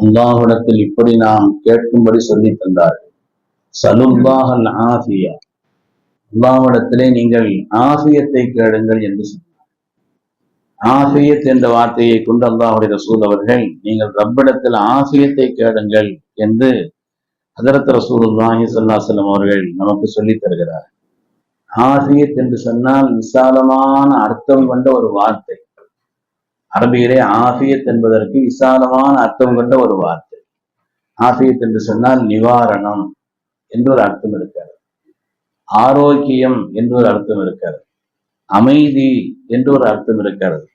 அல்லாஹிடத்தில் இப்படி நாம் கேட்கும்படி சொல்லி தந்தார்கள். சலுல்லாஹல் ஆசியா அல்லாஹ்விடத்திலே நீங்கள் ஆசியத்தை கேளுங்கள் என்று சொன்னார் ஆசியத் என்ற வார்த்தையை கொண்டு அல்லாஹுடைய ரசூல் அவர்கள் நீங்கள் ரப்பிடத்தில் ஆசியத்தை கேளுங்கள் என்று ஹதரத் ரசூலுல்லாஹி ஸல்லல்லாஹு அவர்கள் நமக்கு சொல்லித் தருகிறார் ஆசியத் என்று சொன்னால் விசாலமான அர்த்தம் கொண்ட ஒரு வார்த்தை. அரபியிலே ஆஃபியத் என்பதற்கு விசாலமான அர்த்தம் கொண்ட ஒரு வார்த்தை. ஆஃபியத் என்று சொன்னால் நிவாரணம் என்று ஒரு அர்த்தம் இருக்கிறது. ஆரோக்கியம் என்று ஒரு அர்த்தம் இருக்கிறது. அமைதி என்று ஒரு அர்த்தம் இருக்கிறது.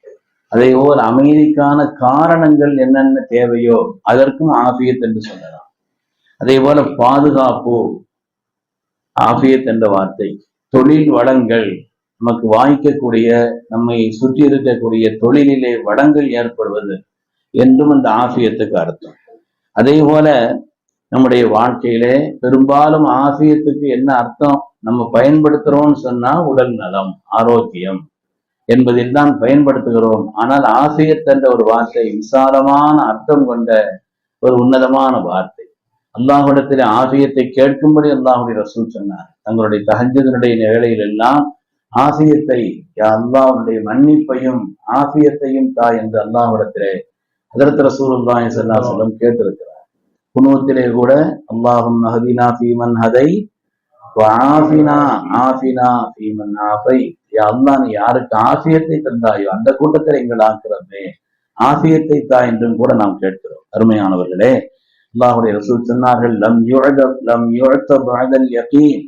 அதே போல் அமைதிக்கான காரணங்கள் என்னென்ன தேவையோ அதற்கும் ஆஃபியத் என்று சொல்லலாம். அதே போல பாதுகாப்பு ஆஃபியத் என்ற வார்த்தை தொழில் வளங்கள் நமக்கு வாய்க்கக்கூடிய நம்மை சுற்றி இருக்கக்கூடிய தொழிலிலே வளங்கள் ஏற்படுவது என்றும் அந்த ஆசியத்துக்கு அர்த்தம். அதே போல நம்முடைய வாழ்க்கையிலே பெரும்பாலும் ஆசியத்துக்கு என்ன அர்த்தம்? நம்ம பயன்படுத்துறோம்னு சொன்னா உடல் நலம் ஆரோக்கியம் என்பதில் தான் பயன்படுத்துகிறோம். ஆனால் ஆசியத் என்ற ஒரு வார்த்தை விசாலமான அர்த்தம் கொண்ட ஒரு உன்னதமான வார்த்தை. அல்லாஹ்விடத்தில் ஆசியத்தை கேட்கும்படி அல்லாஹுடைய ரசூல் சொன்னார். தங்களுடைய தகஞ்சதனுடைய வேளையில் ஆசியத்தை ஆசியத்தை அல்லாஹுடைய மன்னிப்பையும் ஆசியத்தையும் தா என்று அல்லாஹ்விடத்திலே அதிரத்திர ரசூலுல்லாஹி ஸல்லல்லாஹு அலைஹி கேட்டிருக்கிறார். குனுவத்திலே கூட அல்லாஹும் ஹதீனா ஃபீமன் ஹதை ஆஃபினா ஆஃபினா ஃபீமன் ஆஃபை. யா அல்லாஹ் நீ யாருக்கு ஆசியத்தை தந்தாயோ அந்த கூட்டத்தில் எங்கள் ஆக்கிறமே ஆசியத்தை தா என்றும் கூட நாம் கேட்கிறோம். அருமையானவர்களே அல்லாஹுடைய ரசூல் சொன்னார்கள் லம் யுழத லம் யுழத்த பஅதல் யகீன்.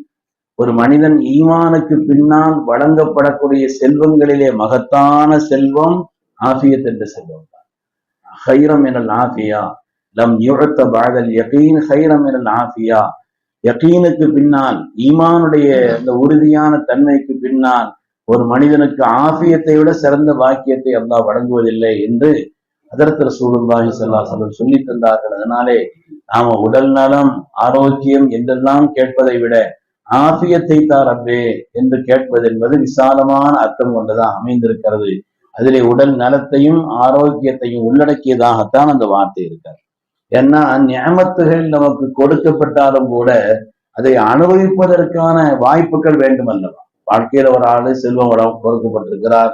ஒரு மனிதன் ஈமானுக்கு பின்னால் வழங்கப்படக்கூடிய செல்வங்களிலே மகத்தான செல்வம் ஆஃபியத் என்ற செல்வம் தான். ஹைரம் எனல் ஆஃபியா லம் யுழத்த பாதல் யகீன் ஹைரம் எனல் ஆஃபியா. யகீனுக்கு பின்னால் ஈமானுடைய அந்த உறுதியான தன்மைக்கு பின்னால் ஒரு மனிதனுக்கு ஆஃபியத்தை விட சிறந்த வாக்கியத்தை அல்லாஹ் வழங்குவதில்லை என்று அதற்கு ரசூலுல்லாஹி ஸல்லல்லாஹு சொல்லி தந்தார்கள். அதனாலே நாம உடல் நலம் ஆரோக்கியம் என்றெல்லாம் கேட்பதை விட ஆபியத்தை தாரப்பே என்று கேட்பது என்பது விசாலமான அர்த்தம் கொண்டதாக அமைந்திருக்கிறது. அதிலே உடல் நலத்தையும் ஆரோக்கியத்தையும் உள்ளடக்கியதாகத்தான் அந்த வார்த்தை இருக்கார். ஏன்னா நியமத்துகள் நமக்கு கொடுக்கப்பட்டாலும் கூட அதை அனுபவிப்பதற்கான வாய்ப்புகள் வேண்டும் அல்லவா வாழ்க்கையில ஒரு ஆளு செல்வம் கொடுக்கப்பட்டிருக்கிறார்.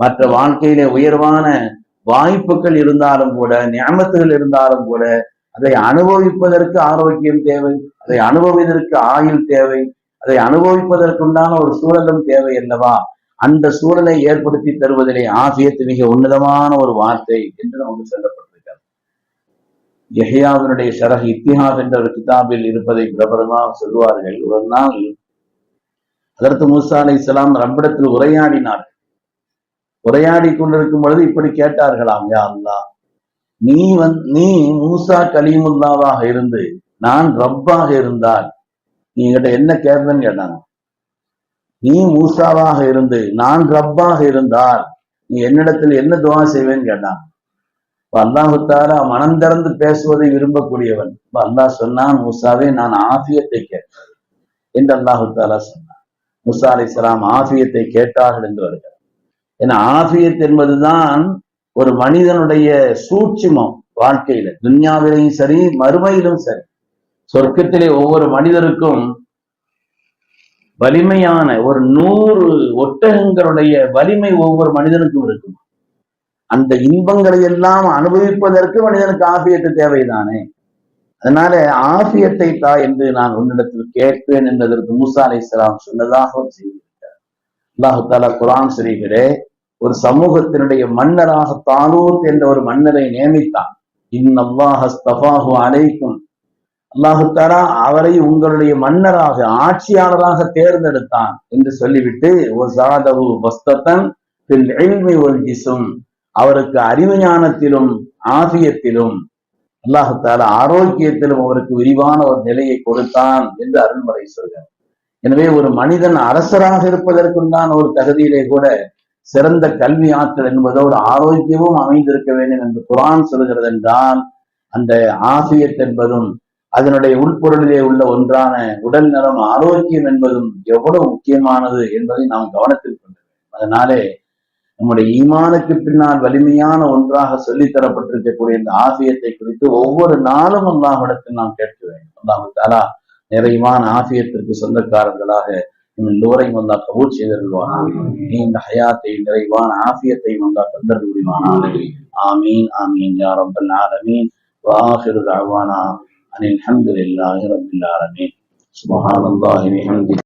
மற்ற வாழ்க்கையிலே உயர்வான வாய்ப்புகள் இருந்தாலும் கூட நியமத்துகள் இருந்தாலும் கூட அதை அனுபவிப்பதற்கு ஆரோக்கியம் தேவை அதை அனுபவிப்பதற்கு ஆயுள் தேவை அதை அனுபவிப்பதற்குண்டான ஒரு சூழலும் தேவை அல்லவா? அந்த சூழலை ஏற்படுத்தி தருவதிலே ஆசியத்து மிக உன்னதமான ஒரு வார்த்தை என்று நமக்கு சொல்லப்பட்டிருக்கிறது. எஹியாவினுடைய ஷரஹ் இத்திஹாஸ் என்ற ஒரு கிதாபில் இருப்பதை பிரபலமாக சொல்வார்கள் ஒரு நாள் அதற்கு மூசா அலை இஸ்லாம் ரப்பிடத்தில் உரையாடினார்கள். உரையாடி கொண்டிருக்கும் பொழுது இப்படி கேட்டார்களாம் யா அல்லா நீ வந் நீ மூசா கலிமுல்லாவாக இருந்து நான் ரப்பாக இருந்தால் நீ என்கிட்ட என்ன கேட்பேன்னு கேட்டாங்க. நீ மூசாவாக இருந்து நான் ரப்பாக இருந்தால் நீ என்னிடத்தில் என்ன துவா செய்வேன்னு கேட்டான் அல்லாஹுத்தாரா மனம் திறந்து பேசுவதை விரும்பக்கூடியவன். அல்லாஹ் சொன்னான் மூசாவே நான் ஆபியத்தை கேட்டேன் என்று தாரா சொன்னான். முசா அலி இஸ்லாம் ஆபியத்தை கேட்டார்கள் என்று வருகிறார். ஏன்னா ஆபியத் என்பதுதான் ஒரு மனிதனுடைய சூட்சிமம் வாழ்க்கையில துன்யாவிலையும் சரி மறுமையிலும் சரி சொர்க்கத்திலே ஒவ்வொரு மனிதருக்கும் வலிமையான ஒரு நூறு ஒட்டகங்களுடைய வலிமை ஒவ்வொரு மனிதனுக்கும் இருக்கும்? அந்த இன்பங்களை எல்லாம் அனுபவிப்பதற்கு மனிதனுக்கு ஆபியத்து தேவைதானே? அதனால ஆபியத்தை தா என்று நான் உன்னிடத்தில் கேட்பேன் என்பதற்கு மூசா அலை இஸ்லாம் சொன்னதாக செய்திருக்கிறார். அல்லாஹு தாலா குரான் ஷரீஃபிலே ஒரு சமூகத்தினுடைய மன்னராக தாலூத் என்ற ஒரு மன்னரை நியமித்தான். இன்னல்லாஹு அலைக்கும். அல்லாஹு அவரை உங்களுடைய மன்னராக ஆட்சியாளராக தேர்ந்தெடுத்தான் என்று சொல்லிவிட்டு அவருக்கு அறிவு ஞானத்திலும் ஆசியத்திலும் அல்லாஹு ஆரோக்கியத்திலும் அவருக்கு விரிவான ஒரு நிலையை கொடுத்தான் என்று அருள்மறை சொல்கிறார். எனவே ஒரு மனிதன் அரசராக இருப்பதற்குண்டான ஒரு தகுதியிலே கூட சிறந்த கல்வி ஆற்றல் என்பதோடு ஆரோக்கியமும் அமைந்திருக்க வேண்டும் என்று குரான் சொல்கிறது என்றால் அந்த ஆசியத் என்பதும் அதனுடைய உள்பொருளிலே உள்ள ஒன்றான உடல் நலம் ஆரோக்கியம் என்பதும் எவ்வளவு முக்கியமானது என்பதை நாம் கவனத்தில் கொள்ள வேண்டும். அதனாலே நம்முடைய ஈமானுக்கு பின்னால் வலிமையான ஒன்றாக சொல்லித் தரப்பட்டிருக்கக்கூடிய இந்த ஆசியத்தை குறித்து ஒவ்வொரு நாளும் அல்லாஹிடத்தில் நாம் கேட்க வேண்டும். அல்லாஹு தாலா நிறைவான ஆசியத்திற்கு சொந்தக்காரர்களாக நம் எல்லோரையும் வந்தா கபூல் செய்தருள்வானாக நீண்ட ஹயாத்தை நிறைவான ஆசியத்தையும் வந்தா தந்தர் புரிவானாக ஆமீன் ஆமீன் யா ரப்பல் ஆலமீன் வாஹிரு தஅவானா அனில் ஹம்துலில்லாஹி ரப்பில் ஆலமீன் சுப்ஹானல்லாஹி வபிஹம்திஹி